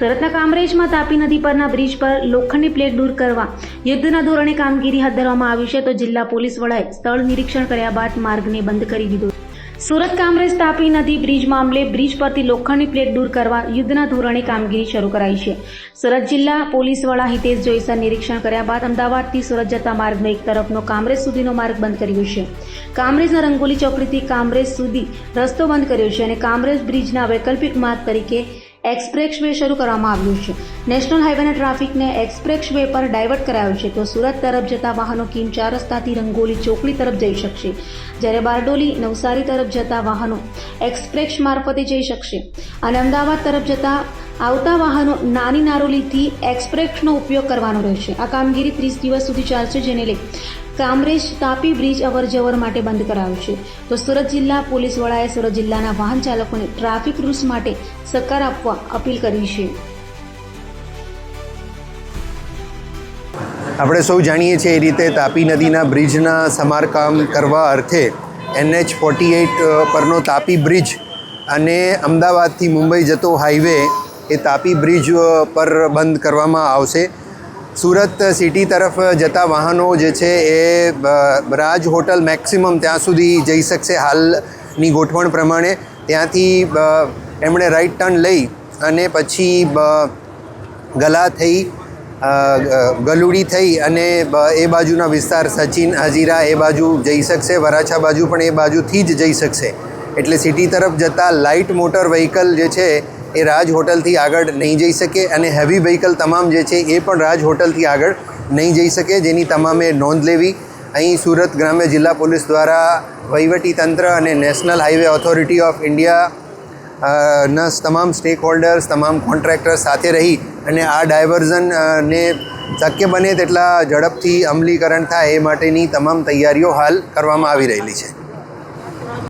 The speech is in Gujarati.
સુરતના કામરેજમાં તાપી નદી પરના બ્રિજ પર લોખંડની પ્લેટ દૂર કરવા યુદ્ધના ધોરણે કામગીરી હાથ ધરવામાં આવી છે તો જિલ્લા પોલીસ વડાએ સ્થળ નિરીક્ષણ કર્યા બાદ માર્ગને બંધ કરી દીધો. સુરત કામરેજ તાપી નદી બ્રિજ મામલે બ્રિજ પરથી લોખંડની પ્લેટ દૂર કરવા યુદ્ધના ધોરણે કામગીરી શરૂ કરાઈ છે. સુરત જિલ્લા પોલીસ વડા હિતેશ જોઈસર નિરીક્ષણ કર્યા બાદ અમદાવાદથી સુરત જતા માર્ગનો એક તરફનો કામરેજ સુધીનો માર્ગ બંધ કર્યો છે. કામરેજના રંગોલી ચોકડીથી કામરેજ સુધી રસ્તો બંધ કર્યો છે અને કામરેજ બ્રિજના વૈકલ્પિક માર્ગ તરીકે એક્સપ્રેસ વે શરૂ કરવામાં આવ્યું છે. નેશનલ હાઈવેના ટ્રાફિકને એક્સપ્રેસ વે પર ડાયવર્ટ કરાયો છે, તો સુરત તરફ જતા વાહનો કિમ ચાર રસ્તાથી રંગોલી ચોકડી તરફ જઈ શકશે. જ્યારે બારડોલી, નવસારી તરફ જતા વાહનો એક્સપ્રેસ મારફતે જઈ શકશે. અને અમદાવાદ તરફ જતા આવતા વાહનો નાની નારોલીથી એક્સપ્રેસનો ઉપયોગ કરવાનો રહેશે. આ કામગીરી ત્રીસ દિવસ સુધી ચાલશે, જેને લઈ કામરેજ તાપી બ્રિજ અવર જવર માટે બંધ કરાયું છે. તો સુરત જિલ્લા પોલીસ વડાએ સુરત જિલ્લાના વાહન ચાલકોને ટ્રાફિક રૂલ્સ માટે સહકાર આપવા અપીલ કરી છે. આપણે સૌ જાણીએ છીએ એ રીતે તાપી નદીના બ્રિજના સમારકામ કરવા અર્થે એનએચ ફોર્ટી એઇટ પરનો તાપી બ્રિજ અને અમદાવાદથી મુંબઈ જતો હાઈવે એ તાપી બ્રિજ પર બંધ કરવામાં આવશે. સુરત સિટી તરફ જતા વાહનો જે છે એ રાજ હોટલ મેક્સિમમ ત્યાં સુધી જઈ શકશે હાલની ગોઠવણ પ્રમાણે. ત્યાંથી એમણે રાઈટ ટર્ન લઈ અને પછી ગલા થઈ ગલુડી થઈ અને એ બાજુના વિસ્તાર સચિન હજીરા એ બાજુ જઈ શકશે, વરાછા બાજુ પણ એ બાજુથી જ જઈ શકશે. એટલે સિટી તરફ જતાં લાઇટ મોટર વ્હીકલ જે છે એ રાજ હોટલથી આગળ નહીં જઈ શકે અને હેવી વ્હીકલ તમામ જે છે એ પણ રાજ હોટલથી આગળ નહીં જઈ શકે. જેની તમામે નોંધ લેવી. અહીં સુરત ગ્રામ્ય જિલ્લા પોલીસ દ્વારા વહીવટી તંત્ર અને national highway authority of India ના તમામ સ્ટેક હોલ્ડર્સ તમામ કોન્ટ્રાક્ટર્સ સાથે રહી અને આ ડાયવર્ઝન ને શક્ય બને તેટલા ઝડપથી અમલીકરણ થાય એ માટેની તમામ તૈયારીઓ હાલ કરવામાં આવી રહેલી છે.